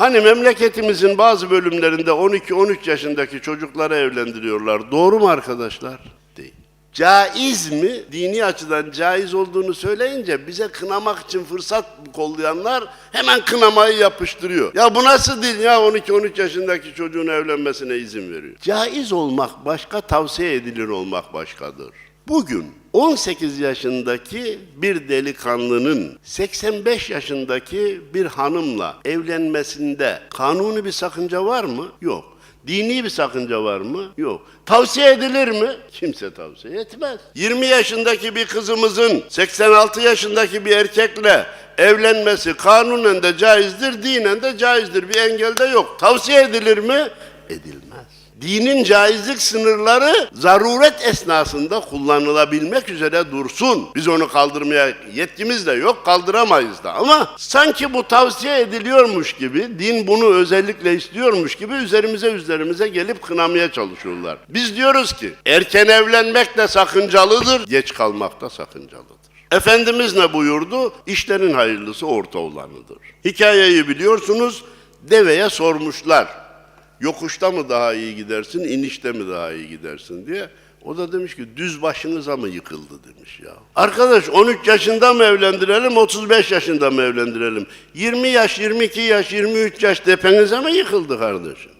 Hani memleketimizin bazı bölümlerinde 12-13 yaşındaki çocukları evlendiriyorlar. Doğru mu arkadaşlar? Değil. Caiz mi? Dini açıdan caiz olduğunu söyleyince bize kınamak için fırsat kollayanlar hemen kınamayı yapıştırıyor. Ya bu nasıl din ya 12-13 yaşındaki çocuğun evlenmesine izin veriyor. Caiz olmak başka, tavsiye edilir olmak başkadır. Bugün 18 yaşındaki bir delikanlının 85 yaşındaki bir hanımla evlenmesinde kanuni bir sakınca var mı? Yok. Dini bir sakınca var mı? Yok. Tavsiye edilir mi? Kimse tavsiye etmez. 20 yaşındaki bir kızımızın 86 yaşındaki bir erkekle evlenmesi kanunen de caizdir, dinen de caizdir. Bir engel de yok. Tavsiye edilir mi? Edilmez. Dinin caizlik sınırları zaruret esnasında kullanılabilmek üzere dursun. Biz onu kaldırmaya yetkimiz de yok, kaldıramayız da. Ama sanki bu tavsiye ediliyormuş gibi, din bunu özellikle istiyormuş gibi üzerimize üzerimize gelip kınamaya çalışıyorlar. Biz diyoruz ki erken evlenmek de sakıncalıdır, geç kalmak da sakıncalıdır. Efendimiz ne buyurdu? İşlerin hayırlısı orta olanıdır. Hikayeyi biliyorsunuz, deveye sormuşlar. Yokuşta mı daha iyi gidersin, inişte mi daha iyi gidersin diye. O da demiş ki düz başınıza mı yıkıldı demiş ya. Arkadaş 13 yaşında mı evlendirelim, 35 yaşında mı evlendirelim? 20 yaş, 22 yaş, 23 yaş tepenize mi yıkıldı kardeşim?